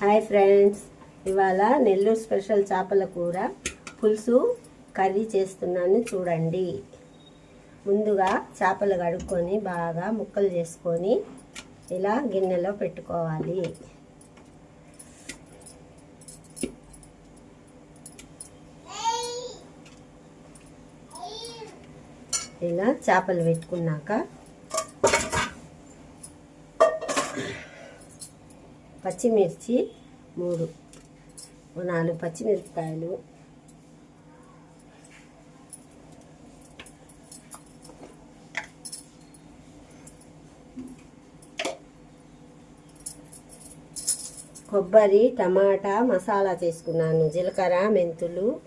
Hi friends ఇవాళ Nellore special చేపల కూర పులుసు కర్రీ చేస్తున్నాను చూడండి. ముందుగా చేపలు కడుక్కొని బాగా ముక్కలు చేసుకొని ఇలా గిన్నెలో పెట్టుకోవాలి. ఇలా చేపలు పెట్టుకున్నాక పచ్చిమిర్చి మూడు. నాలుగు పచ్చిమిరపకాయలు. కొబ్బరి టమాటా మసాలా చేసుకున్నాను. జీలకర్ర మెంతులు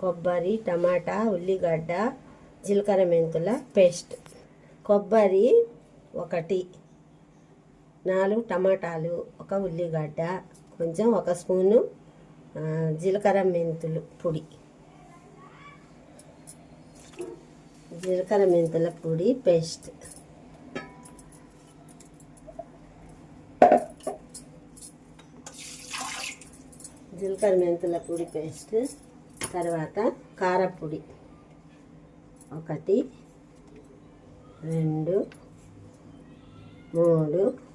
కొబ్బరి టమాటా ఉల్లిగడ్డ జీలకర్ర మెంతుల పేస్ట్. కొబ్బరి ఒకటి. నాలుగు టమాటాలు ఒక ఉల్లిగడ్డ కొంచెం ఒక స్పూను జీలకర్ర మెంతులు పొడి. జీలకర్ర మెంతుల పొడి పేస్ట్. జీలకర్ర మెంతుల పొడి పేస్ట్. తర్వాత కారపొడి. ఒకటి రెండు మూడు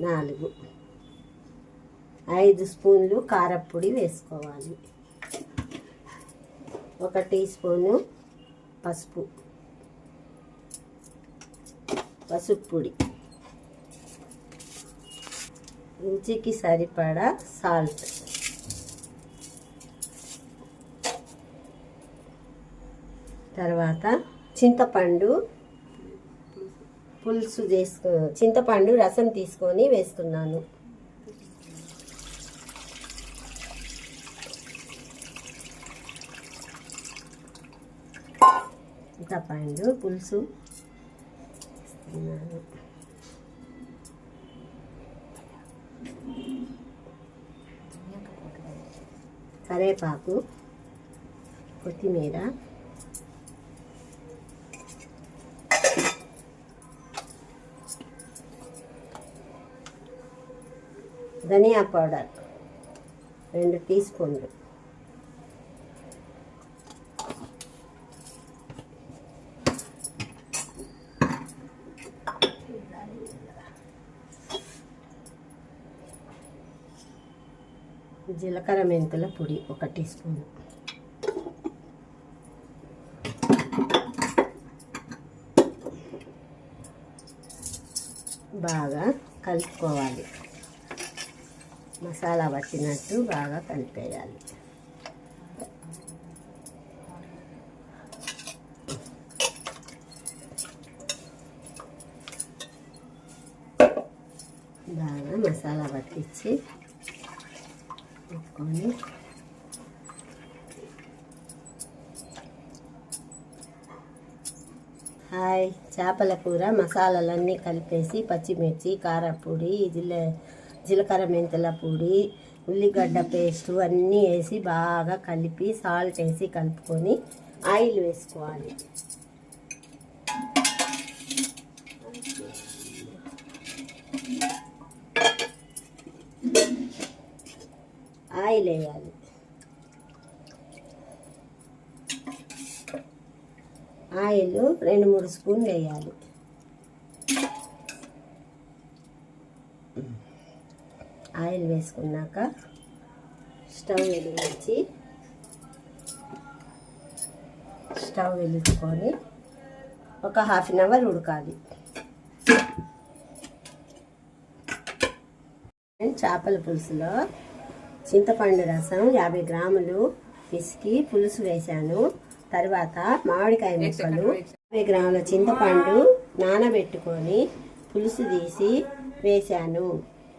నాలుగు. ఐదు స్పూన్లు కారపొడి వేసుకోవాలి. ఒక టీ స్పూను పసుపు. పసుపు పొడి. రుచికి సరిపడా సాల్ట్. తర్వాత చింతపండు పులుసు చేసుకో చింతపండు రసం తీసుకొని వేస్తున్నాను. చింతపండు పులుసు వేస్తున్నాను. కరేపాకు కొత్తిమీర ధనియా పౌడర్ రెండు టీ స్పూన్లు జీలకర్ర మెంతుల పొడి ఒక టీ స్పూన్ బాగా కలుపుకోవాలి. మసాలా పట్టినట్టు బాగా కలిపేయాలి. బాగా మసాలా పట్టించి పెట్టుకొని హాయ్ చేపల కూర మసాలాలన్నీ కలిపేసి పచ్చిమిర్చి కారపొడి ఇదిలే జీలకర్ర మెంతుల పొడి ఉల్లిగడ్డ పేస్ట్ అన్నీ వేసి బాగా కలిపి సాల్ట్ వేసి కలుపుకొని ఆయిల్ వేసుకోవాలి. ఆయిల్ వేయాలి. ఆయిల్ రెండు మూడు స్పూన్లు వేయాలి. ఆయిల్ వేసుకున్నాక స్టవ్ వెలిగించి స్టవ్ వెలిగించుకొని ఒక హాఫ్ అన్ అవర్ ఉడకాలి. చేపల పులుసులో చింతపండు రసం యాభై గ్రాములు పిసికి పులుసు వేశాను. తర్వాత మామిడికాయ ముక్కలు యాభై గ్రాముల చింతపండు నానబెట్టుకొని పులుసు తీసి వేశాను.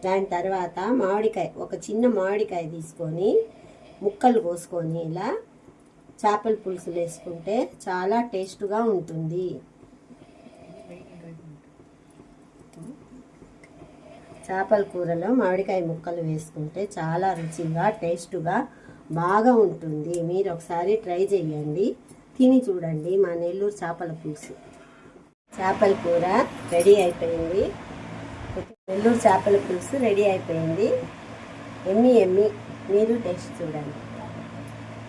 దాని తర్వాత మామిడికాయ ఒక చిన్న మామిడికాయ తీసుకొని ముక్కలు కోసుకొని ఇలా చేపల పులుసు వేసుకుంటే చాలా టేస్ట్గా ఉంటుంది. చేపల కూరలో మామిడికాయ ముక్కలు వేసుకుంటే చాలా రుచిగా టేస్ట్గా బాగా ఉంటుంది. మీరు ఒకసారి ట్రై చేయండి. తిని చూడండి మా నెల్లూరు చేపల పులుసు. చేపల కూర రెడీ అయిపోయింది. నెల్లూరు చేపల పులుసు రెడీ అయిపోయింది. ఎమ్మి ఎమ్మి మీరు టేస్ట్ చూడండి.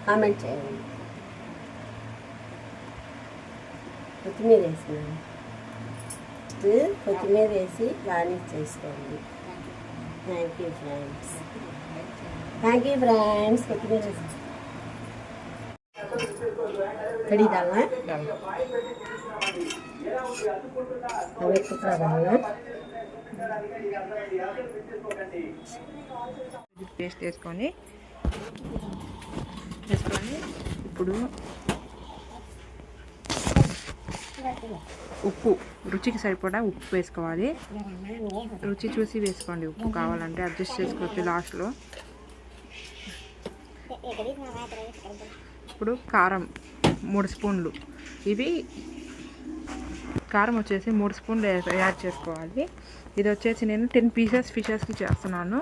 కామెంట్ చేయండి. కొత్తిమీర వేసినాను కొత్తిమీర వేసి గార్నిష్ చేసుకోండి. Thank you friends thank you friends కొత్తిమీర వేసి కడిదామా అవి పేస్ట్ వేసుకొని వేసుకొని ఇప్పుడు ఉప్పు రుచికి సరిపడా ఉప్పు వేసుకోవాలి. రుచి చూసి వేసుకోండి ఉప్పు కావాలంటే అడ్జస్ట్ చేసుకోవచ్చు లాస్ట్లో ఇప్పుడు కారం మూడు స్పూన్లు. ఇవి కారం వచ్చేసి మూడు స్పూన్లు యాడ్ చేసుకోవాలి. ఇది వచ్చేసి నేను టెన్ పీసెస్ ఫిషెస్కి చేస్తున్నాను.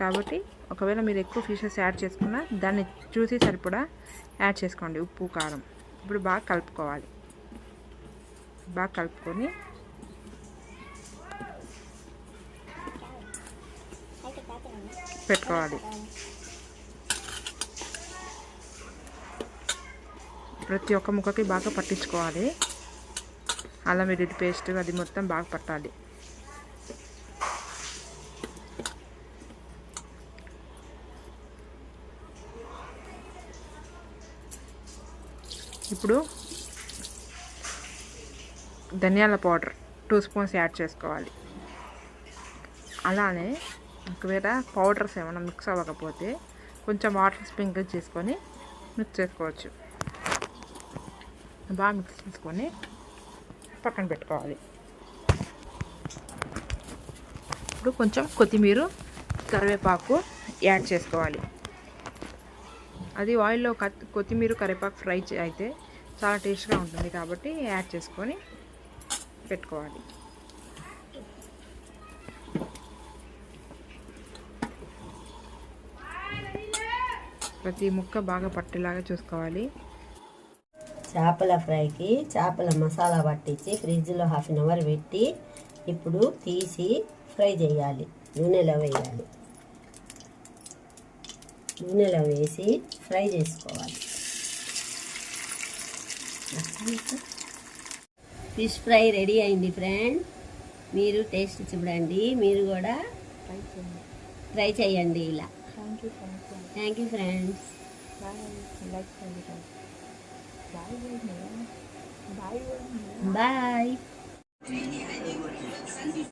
కాబట్టి ఒకవేళ మీరు ఎక్కువ ఫిషెస్ యాడ్ చేసుకున్నా దాన్ని చూసి సరిపడా యాడ్ చేసుకోండి ఉప్పు కారం. ఇప్పుడు బాగా కలుపుకోవాలి. బాగా కలుపుకొని పెట్టుకోవాలి. ప్రతి ఒక్క ముక్కకి బాగా పట్టించుకోవాలి. అల్లం వెల్లుల్లి పేస్ట్ అది మొత్తం బాగా పట్టాలి. ఇప్పుడు ధనియాల పౌడర్ టూ స్పూన్స్ యాడ్ చేసుకోవాలి. అలానే ఒకవేళ పౌడర్స్ ఏమైనా మిక్స్ అవ్వకపోతే కొంచెం వాటర్ స్ప్రింకిల్ చేసుకొని మిక్స్ చేసుకోవచ్చు. బాగా మిక్స్ చేసుకొని పక్కన పెట్టుకోవాలి. ఇప్పుడు కొంచెం కొత్తిమీర కరివేపాకు యాడ్ చేసుకోవాలి. అది ఆయిల్లో కొత్తిమీర కరివేపాకు ఫ్రై అయితే చాలా టేస్ట్గా ఉంటుంది కాబట్టి యాడ్ చేసుకొని పెట్టుకోవాలి. ప్రతి ముక్క బాగా పట్టేలాగా చూసుకోవాలి. చేపల ఫ్రైకి చేపల మసాలా పట్టించి ఫ్రిడ్జ్లో హాఫ్ అన్ అవర్ పెట్టి ఇప్పుడు తీసి ఫ్రై చేయాలి. నూనెలో వేయాలి. నూనెలో వేసి ఫ్రై చేసుకోవాలి. ఫిష్ ఫ్రై రెడీ అయింది ఫ్రెండ్. మీరు టేస్ట్ చూడండి. మీరు కూడా ట్రై చేయండి ఇలా. థ్యాంక్ యూ ఫ్రెండ్స్ లైక్ చేయండి Bye. Bye. Bye.